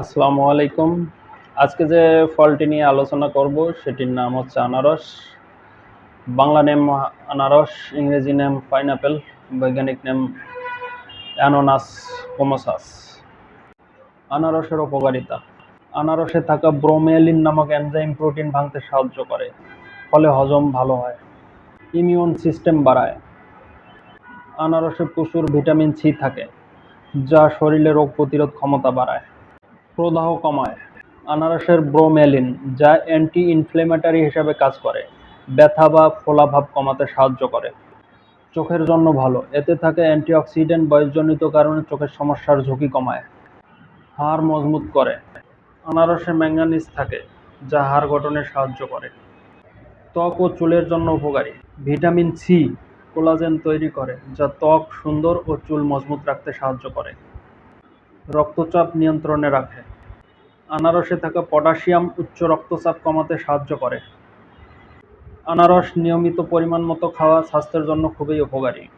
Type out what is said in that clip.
আসসালামু আলাইকুম। আজকে যে ফলটি নিয়ে আলোচনা করব, সেটির নাম হচ্ছে আনারস। বাংলা নেম আনারস, ইংরেজি নেম পাইনাপেল, বৈজ্ঞানিক নেম অ্যানোনাস কোমোসাস আনারসের উপকারিতা। আনারসে থাকা ব্রোমেলিন নামক এনজাইম প্রোটিন ভাঙতে সাহায্য করে, ফলে হজম ভালো হয়, ইমিউন সিস্টেম বাড়ায়। আনারসে প্রচুর ভিটামিন সি থাকে, যা শরীরে রোগ প্রতিরোধ ক্ষমতা বাড়ায়। প্রদাহ কমায়। আনারসের ব্রোমেলিন, যা অ্যান্টি ইনফ্লেমেটারি হিসাবে কাজ করে, ব্যথা বা ফোলাভাব কমাতে সাহায্য করে। চোখের জন্য ভালো, এতে থাকে অ্যান্টিঅক্সিডেন্ট বয়সজনিত কারণে চোখের সমস্যার ঝুঁকি কমায়। হাড় মজবুত করে। আনারসে ম্যাঙ্গানিজ থাকে, যা হাড় গঠনে সাহায্য করে। ত্বক ও চুলের জন্য উপকারী। ভিটামিন সি কোলাজেন তৈরি করে, যা ত্বক সুন্দর ও চুল মজবুত রাখতে সাহায্য করে। রক্তচাপ নিয়ন্ত্রণে রাখে। আনারসে থাকা পটাশিয়াম উচ্চ রক্তচাপ কমাতে সাহায্য করে। আনারস নিয়মিত পরিমাণ মতো খাওয়া স্বাস্থ্যের জন্য খুবই উপকারী।